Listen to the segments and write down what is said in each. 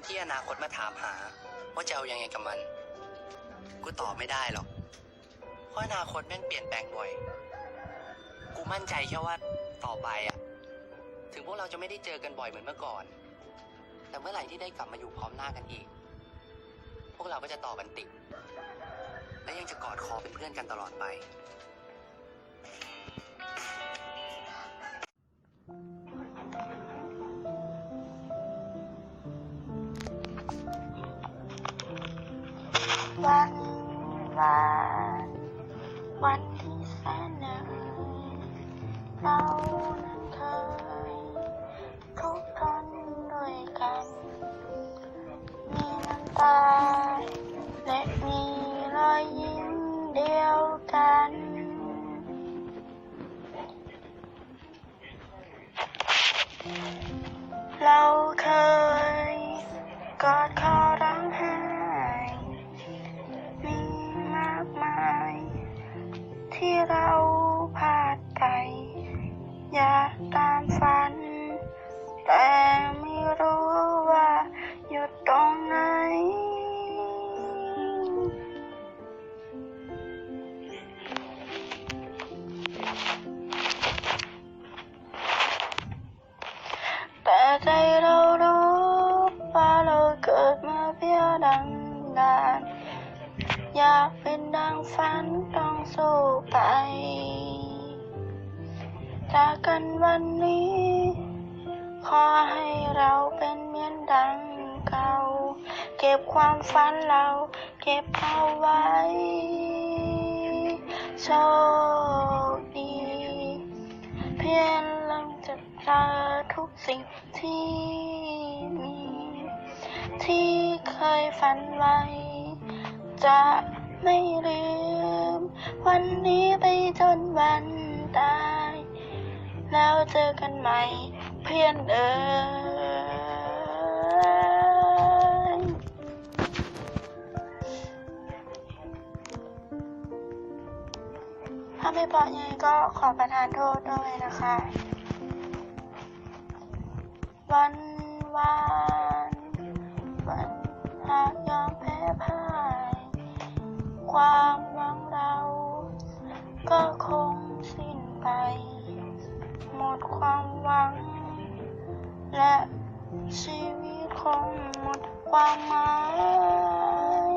วันที่อนาคตมาถามหา ว่าจะเอายังไงกับมัน กูตอบไม่ได้หรอก เพราะอนาคตแม่งเปลี่ยนแปลงบ่อย กูมั่นใจแค่ว่าต่อไปอะถึงพวกเราจะไม่ได้เจอกันบ่อยเหมือนเมื่อก่อน แต่เมื่อไหร่ที่ได้กลับมาอยู่พร้อมหน้ากันอีก พวกเราก็จะต่อกันติด และยังจะกอดคอเป็นเพื่อนกันตลอดไป วันวานวันที่แสนเหนื่อยเรานั้นเคยทุกข์ทนด้วยกัน มีน้ำตาและมีรอยยิ้มเดียวกันเราเคย ที่เราพลาดไปอยากตามฝัน แต่ไม่รู้ว่าหยุดตรงไหน แต่ใจเรารู้ว่าเราเกิดมาเพื่อดังดานอยาก ไป จากกันวันนี้ ขอให้เราเป็นเหมือนดังเก่า เก็บความฝันเรา เก็บเอาไว้โชคดีเพียงเราจะเจอทุกสิ่งที่มี ที่เคยฝันไว้จะ ไม่ลืม วันนี้ไปจนวันตาย แล้วเจอกันใหม่เพื่อนเอ๋ยถ้าไม่พราะยังไงก็ขอประทานโทษด้วยนะคะ วันวาน ความหวัง และชีวิตคงหมดความหมาย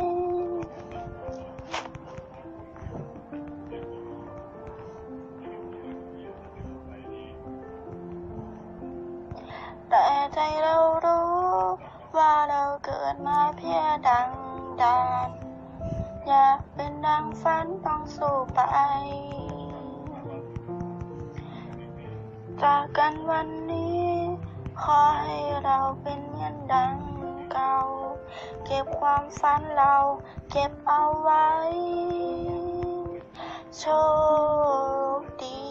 แต่ใจเรารู้ว่าเราเกิดมาเพื่อดังดานอยากเป็นดังฝันต้องสู้ไป จากกันวันนี้ ขอให้เราเป็นเหมือนดังเก่า เก็บความฝันเราเก็บเอาไว้ โชคดี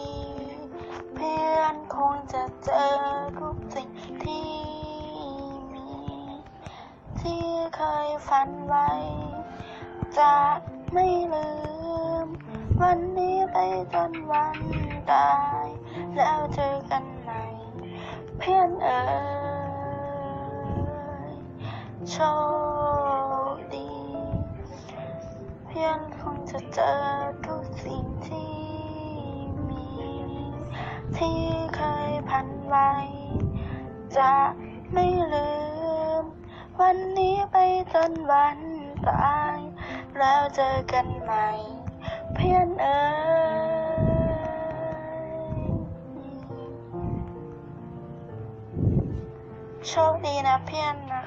เพื่อนคงจะเจอทุกสิ่งที่มี ที่เคยฝันไว้ จะไม่ลืม วันนี้ไปจนวันตาย แล้วเจอกันใหม่เพื่อนเอ๋ยโชคดี เพื่อนคงจะเจอทุกสิ่งที่มี ที่เคยพันไว้ จะไม่ลืม วันนี้ไปจนวันตาย แล้วเจอกันใหม่ พื่อนเอ๋ยโชคดีนะเพื่อนนะ